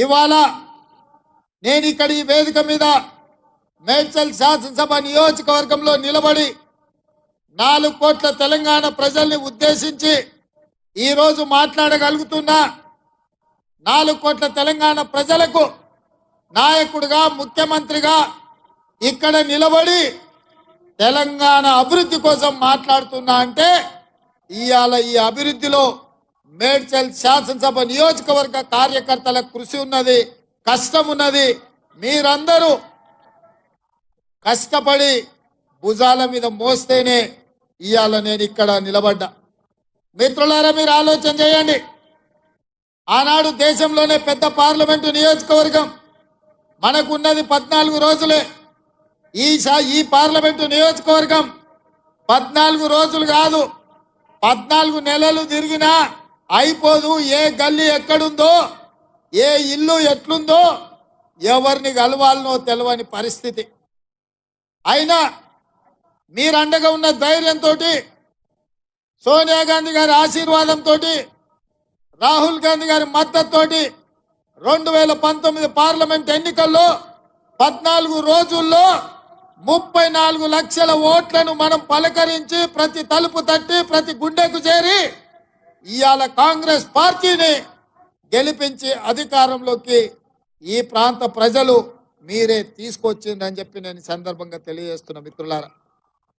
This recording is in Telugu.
ఇవాళ నేను ఇక్కడ ఈ వేదిక మీద మేడ్చల్ శాసనసభ నియోజకవర్గంలో నిలబడి నాలుగు కోట్ల తెలంగాణ ప్రజల్ని ఉద్దేశించి ఈరోజు మాట్లాడగలుగుతున్నా నాలుగు కోట్ల తెలంగాణ ప్రజలకు నాయకుడిగా ముఖ్యమంత్రిగా ఇక్కడ నిలబడి తెలంగాణ అభివృద్ధి కోసం మాట్లాడుతున్నా అంటే ఇవాళ ఈ అభివృద్ధిలో మేడ్చల్ శాసనసభ నియోజకవర్గ కార్యకర్తల కృషి ఉన్నది కష్టం ఉన్నది. మీరందరూ కష్టపడి భుజాల మీద మోస్తేనే ఇవాళ నేను ఇక్కడ నిలబడ్డా. మిత్రులారా మీరు ఆలోచన చేయండి. ఆనాడు దేశంలోనే పెద్ద పార్లమెంటు నియోజకవర్గం. మనకున్నది పద్నాలుగు రోజులే. ఈ ఈ పార్లమెంటు నియోజకవర్గం పద్నాలుగు రోజులు కాదు పద్నాలుగు నెలలు తిరిగినా అయిపోదు ఏ గల్లీ ఎక్కడుందో ఏ ఇల్లు ఎట్లుందో ఎవరిని కలవాలనో తెలవని పరిస్థితి. అయినా మీరు అండగా ఉన్న ధైర్యంతో సోనియా గాంధీ గారి ఆశీర్వాదంతో రాహుల్ గాంధీ గారి మద్దతుతో రెండు వేల పంతొమ్మిది పార్లమెంట్ ఎన్నికల్లో పద్నాలుగు రోజుల్లో ముప్పై నాలుగు లక్షల ఓట్లను మనం పలకరించి ప్రతి తలుపు తట్టి ప్రతి గుండెకు చేరి ఇవాళ కాంగ్రెస్ పార్టీని గెలిపించి అధికారంలోకి ఈ ప్రాంత ప్రజలు మీరే తీసుకొచ్చిందని చెప్పి నేను సందర్భంగా తెలియజేస్తున్న మిత్రులారా.